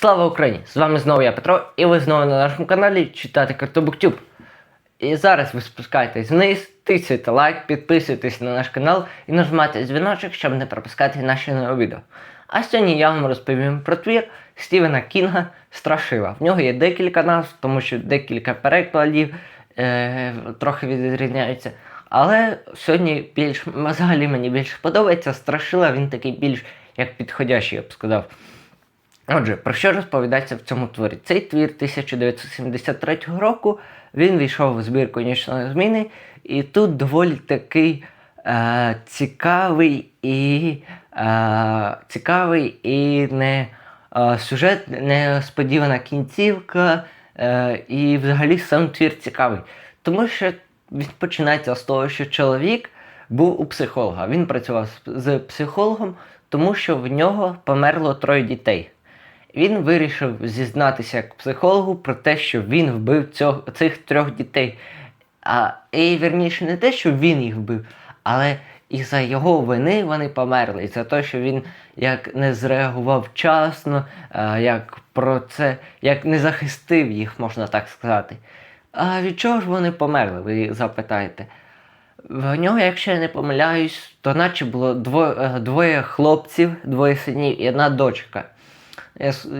Слава Україні! З вами знову я Петро, і ви знову на нашому каналі читати Картобуктюб. І зараз ви спускаєтесь вниз, тисяйте лайк, підписуйтесь на наш канал і нажимайте дзвіночок, щоб не пропускати наші нові відео. А сьогодні я вам розповім про твір Стівена Кінга Страшила. В нього є декілька назв, тому що декілька перекладів е, трохи відрізняються. Але сьогодні більш взагалі мені більше подобається Страшила, він такий більш як підходящий, я б сказав. Отже, про що розповідається в цьому творі? Цей твір 1973 року він війшов у збірку нічної зміни, і тут доволі такий е, цікавий і е, цікавий і не е, сюжет, несподівана кінцівка, е, і взагалі сам твір цікавий. Тому що він починається з того, що чоловік був у психолога. Він працював з психологом, тому що в нього померло троє дітей. Він вирішив зізнатися як психологу про те, що він вбив цього, цих трьох дітей. А, і вірніше не те, що він їх вбив, але і за його вини вони померли. І за те, що він як не зреагував вчасно, як про це, як не захистив їх, можна так сказати. А від чого ж вони померли, ви запитаєте? В нього, якщо я не помиляюсь, то наче було двоє, е, двоє хлопців, двоє синів і одна дочка.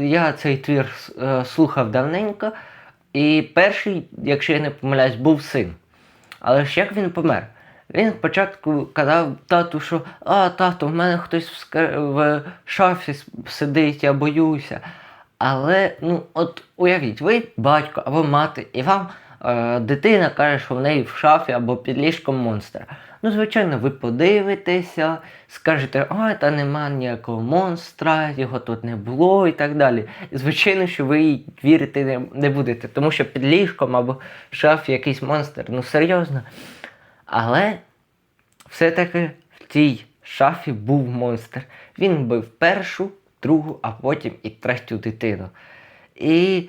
Я, цей твір е, слухав давненько, і перший, якщо я не помиляюсь, був син. Але ж як він помер? Він спочатку казав тату, що а, тату, в мене хтось в, шафі сидить, я боюся. Але, ну, от уявіть, ви батько або мати, і вам е, дитина каже, що в неї в шафі або під ліжком монстр. Ну, звичайно, ви подивитеся, скажете, а, та нема ніякого монстра, його тут не було і так далі. І, звичайно, що ви їй вірити не, не будете, тому що під ліжком або в шафі якийсь монстр. Ну, серйозно. Але все-таки в цій шафі був монстр. Він вбив першу, другу, а потім і третю дитину. І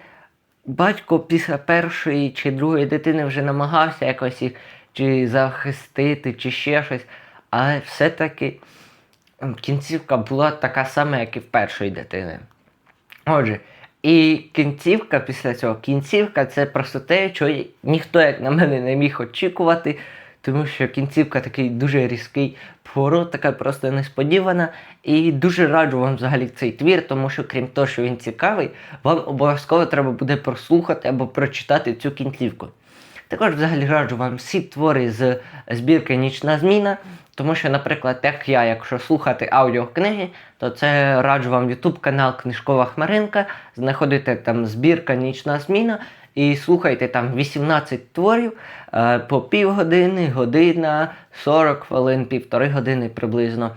батько після першої чи другої дитини вже намагався якось їх чи захистити, чи ще щось. Але все-таки кінцівка була така сама, як і в першої дитини. Отже, і кінцівка після цього, кінцівка це просто те, що ніхто, як на мене, не міг очікувати, тому що кінцівка такий дуже різкий поворот, така просто несподівана. І дуже раджу вам взагалі цей твір, тому що крім того, що він цікавий, вам обов'язково треба буде прослухати або прочитати цю кінцівку. Також взагалі раджу вам всі твори з збірки Нічна зміна, тому що, наприклад, як я, якщо слухати аудіокниги, то це раджу вам YouTube канал Книжкова Хмаринка, знаходите там збірка Нічна зміна і слухайте там 18 творів е, по півгодини, година, 40 хвилин, півтори години приблизно.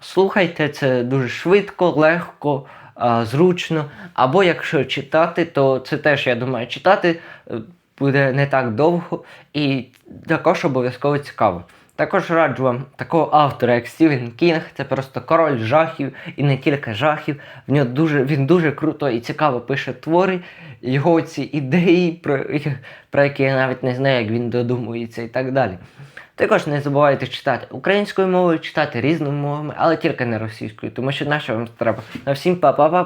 Слухайте це дуже швидко, легко, е, зручно. Або якщо читати, то це теж, я думаю, читати е, буде не так довго і також обов'язково цікаво. Також раджу вам такого автора, як Стівен Кінг, це просто король жахів і не тільки жахів. В нього дуже, він дуже круто і цікаво пише твори, його ці ідеї, про, про які я навіть не знаю, як він додумується і так далі. Також не забувайте читати українською мовою, читати різними мовами, але тільки не російською, тому що наша вам треба. На всім па-па-па.